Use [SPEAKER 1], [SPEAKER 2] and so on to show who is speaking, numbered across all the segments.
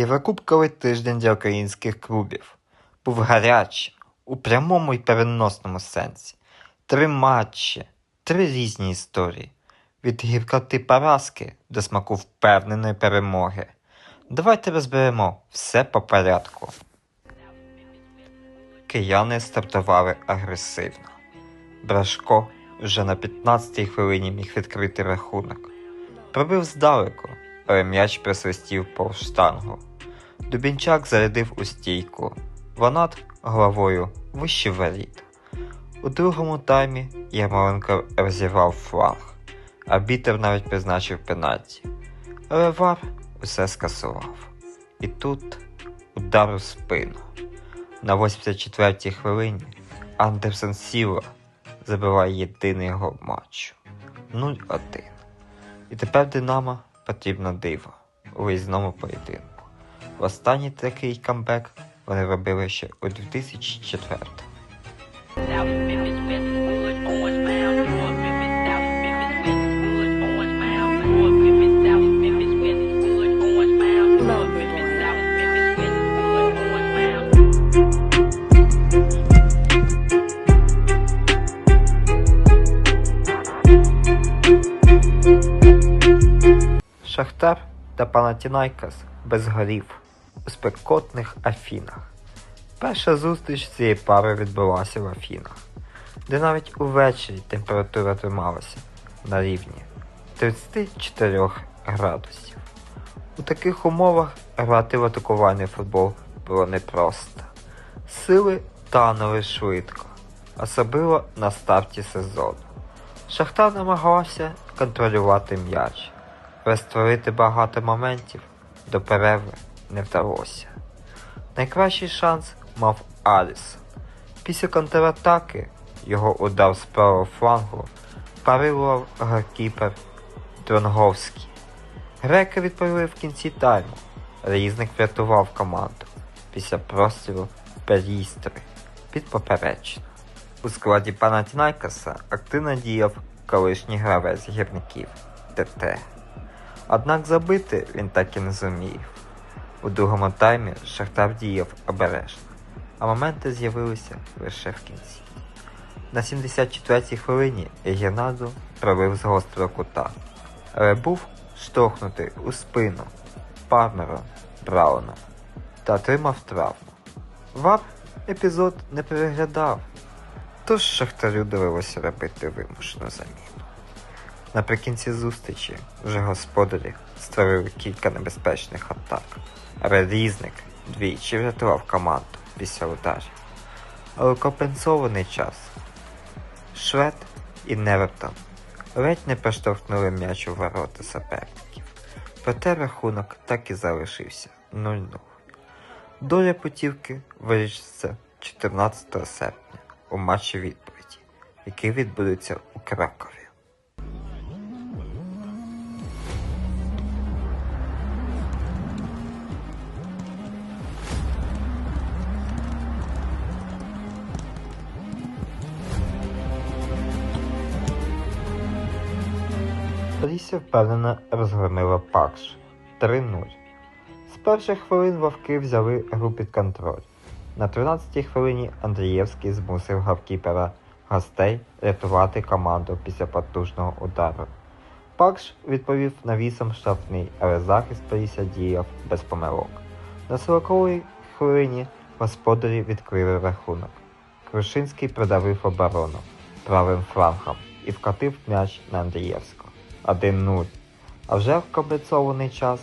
[SPEAKER 1] Єврокубковий тиждень для українських клубів був гарячий у прямому і переносному сенсі. Три матчі, три різні історії. Від гіркоти поразки до смаку впевненої перемоги. Давайте розберемо все по порядку. Кияни стартували агресивно. Брашко вже на 15-й хвилині міг відкрити рахунок. Пробив здалеку, але м'яч присвистів повз штангу. Дубінчак зарядив у стійку. Ванат головою вище воріт. У другому таймі Ярмоленко розірвав фланг, а бітер навіть призначив пенальті. Але усе скасував. І тут удар у спину. На 84-й хвилині Андерсон Сіла забиває єдиний гол матчу 0-1. І тепер Динамо потрібно диво у виїзному поєдинку. Останній такий камбек вони робили ще у 2004
[SPEAKER 2] South Memphis, Westwood, Orange Mound, North Memphis, South Memphis, Westwood, Orange Mound, North Memphis, South Memphis, Westwood, Orange Mound, North Memphis, South Memphis, Westwood, Orange Mound.
[SPEAKER 1] Шахтар та Панатінайкас без голів у спекотних Афінах. Перша зустріч цієї пари відбулася в Афінах, де навіть увечері температура трималася на рівні 34 градусів. У таких умовах грати в атакувальний футбол було непросто. Сили танули швидко, особливо на старті сезону. Шахтар намагався контролювати м'яч, але створити багато моментів до перерви не вдалося. Найкращий шанс мав Алісон. Після контратаки його удар з правого флангу парирував голкіпер Дронговський. Греки відповіли в кінці тайму. Різник врятував команду після прострілу Перістри під поперечину. У складі Панатінайкаса активно діяв колишній гравець гірників ТТ. Однак забити він так і не зумів. У другому таймі Шахтар діяв обережно, а моменти з'явилися лише в кінці. На 74-й хвилині Гернадо пробив з гострого кута, але був штовхнутий у спину Пармером Брауном та отримав травму. Вар епізод не переглядав, тож Шахтарю довелося робити вимушену заміну. Наприкінці зустрічі вже господарі створили кілька небезпечних атак, але різник двічі врятував команду після ударів. Але компенсований час Швед і Невертон ледь не проштовхнули м'яч у ворота суперників. Проте рахунок так і залишився 0-0. Доля путівки вирішиться 14 серпня у матчі відповіді, який відбудеться у Кракові. Полісся впевнено розгромила Пакш 3-0. З перших хвилин вовки взяли гру під контроль. На 13-й хвилині Андрієвський змусив гавкіпера гостей рятувати команду після потужного удару. Пакш відповів навісом штрафний, але захист Полісся діяв без помилок. На 40-й хвилині господарі відкрили рахунок. Крушинський продавив оборону правим флангом і вкатив м'яч на Андрієвського. 1-0. А вже в комплексований час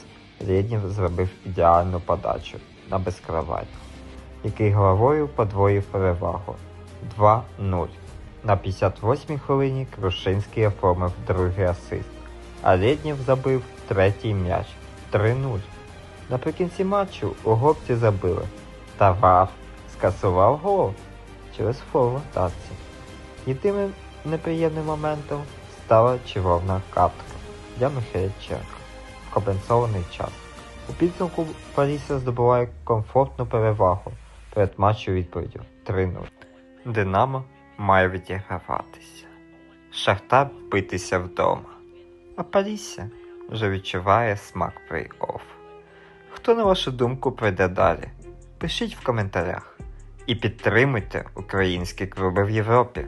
[SPEAKER 1] Лєднів зробив ідеальну подачу на безкровайну, який головою подвоїв перевагу 2-0. На 58-й хвилині Крушинський оформив другий асист, а Лєднів забив третій м'яч 3-0. Наприкінці матчу у гопці забили, та Вав скасував гол через фол ротації. Єдиним неприємним моментом стала червона картка для Михайліченка в компенсований час. У підсумку Полісся здобуває комфортну перевагу перед матчем відповіддю 3-0. Динамо має відіграватися. Шахтар битися вдома. А Полісся вже відчуває смак плей-офф. Хто, на вашу думку, прийде далі? Пишіть в коментарях і підтримуйте українські клуби в Європі.